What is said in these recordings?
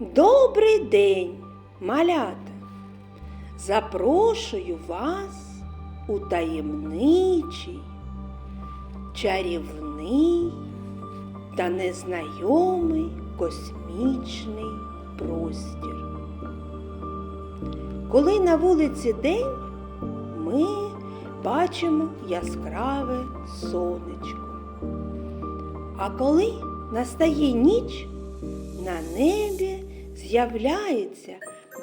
Добрий день, малята! Запрошую вас у таємничий, чарівний та незнайомий космічний простір. Коли на вулиці день, ми бачимо яскраве сонечко. А коли настає ніч, на небі з'являється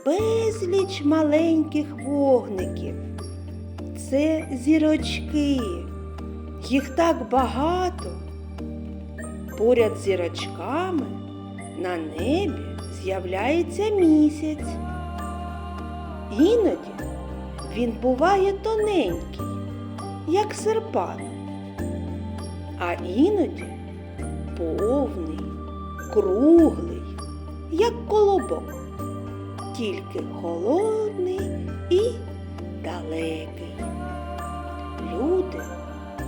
безліч маленьких вогників. Це зірочки. Їх так багато. Поряд з зірочками на небі з'являється місяць. Іноді він буває тоненький, як серпан, а іноді повний, круглий, як колобок, тільки холодний і далекий. Люди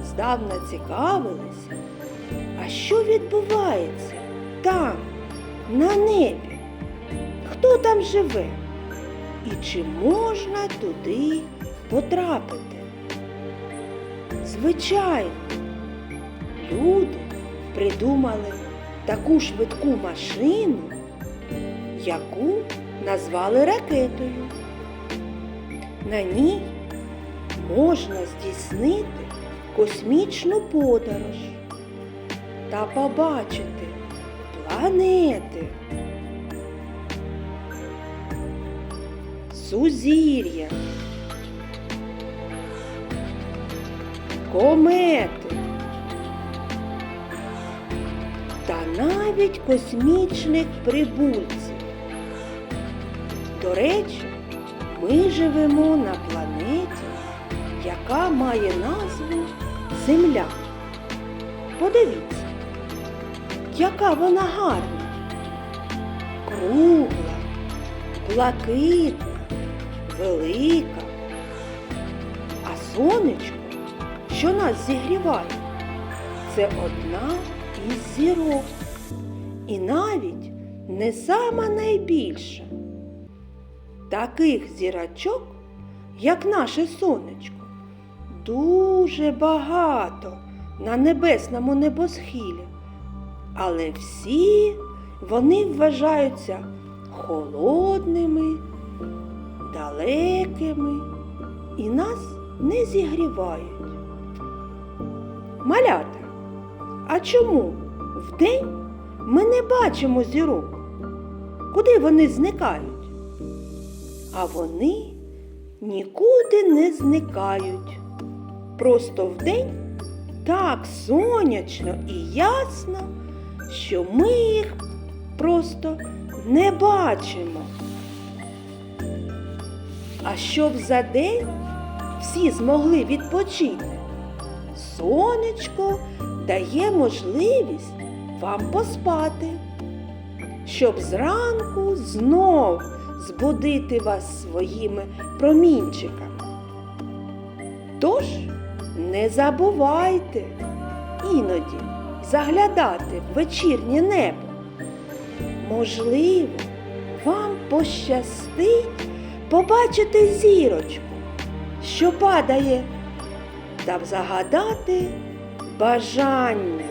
здавна цікавилися, а що відбувається там, на небі? Хто там живе? І чи можна туди потрапити? Звичайно, люди придумали таку швидку машину, яку назвали ракетою. На ній можна здійснити космічну подорож та побачити планети, сузір'я, комети та навіть космічних прибульців. До речі, ми живемо на планеті, яка має назву Земля. Подивіться, яка вона гарна, кругла, блакитна, велика. А сонечко, що нас зігріває, це одна із зірок. І навіть не сама найбільша. Таких зірочок, як наше сонечко, дуже багато на небесному небосхилі. Але всі вони вважаються холодними, далекими і нас не зігрівають. Малята, а чому вдень ми не бачимо зірок? Куди вони зникають? А вони нікуди не зникають. Просто вдень так сонячно і ясно, що ми їх просто не бачимо. А щоб за день всі змогли відпочити, сонечко дає можливість вам поспати, щоб зранку знов збудити вас своїми промінчиками. Тож не забувайте іноді заглядати в вечірнє небо. Можливо, вам пощастить побачити зірочку, що падає, та загадати бажання,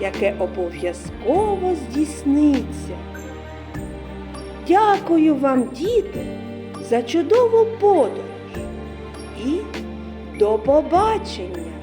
яке обов'язково здійсниться. Дякую вам, діти, за чудову подорож і до побачення!